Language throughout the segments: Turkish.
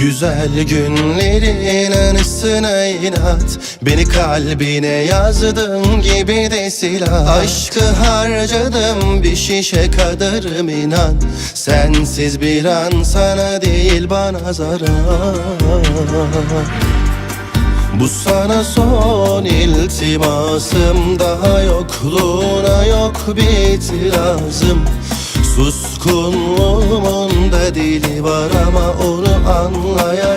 Güzel günlerin anısına inat. Beni kalbine yazdım gibi de silah. Aşkı harcadım bir şişe kadarım inan Sensiz bir an sana değil bana zarar. Bu sana son iltimasım. Daha yokluğuna yok bir itirazım Suskunluğumun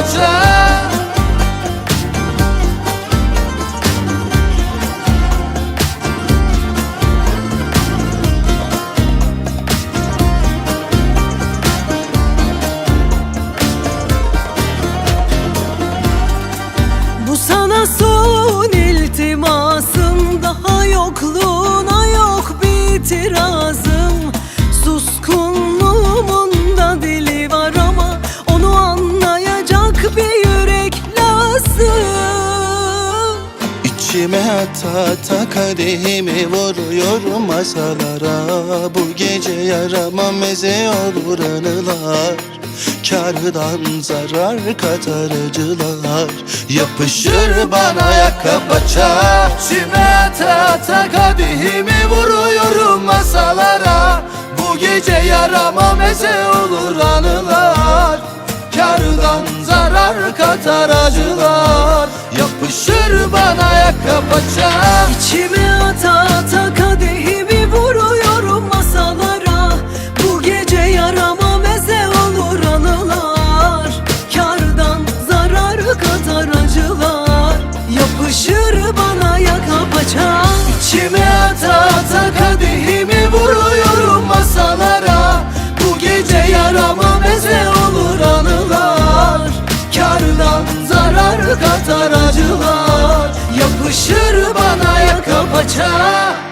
paça Bu sana son iltimasım. Daha yokluğuna yok bir İçime ata ata kadehimi vuruyorum masalara. Bu gece yarama meze olur anılar. Kardan zarar katar acılar Yapışır bana yaka paça İçime ata ata kadehimi vuruyorum masalara. Bu gece yarama meze olur anılar. Kardan zarar katar acılar Yapışır bana paça. İçime ata ata kadehimi vuruyorum masalara. Bu gece yarama meze olur anılar. Kardan zarar katar acılar. Yapışır bana yaka paça. İçime ata ata kadehimi Yapışır bana yaka paça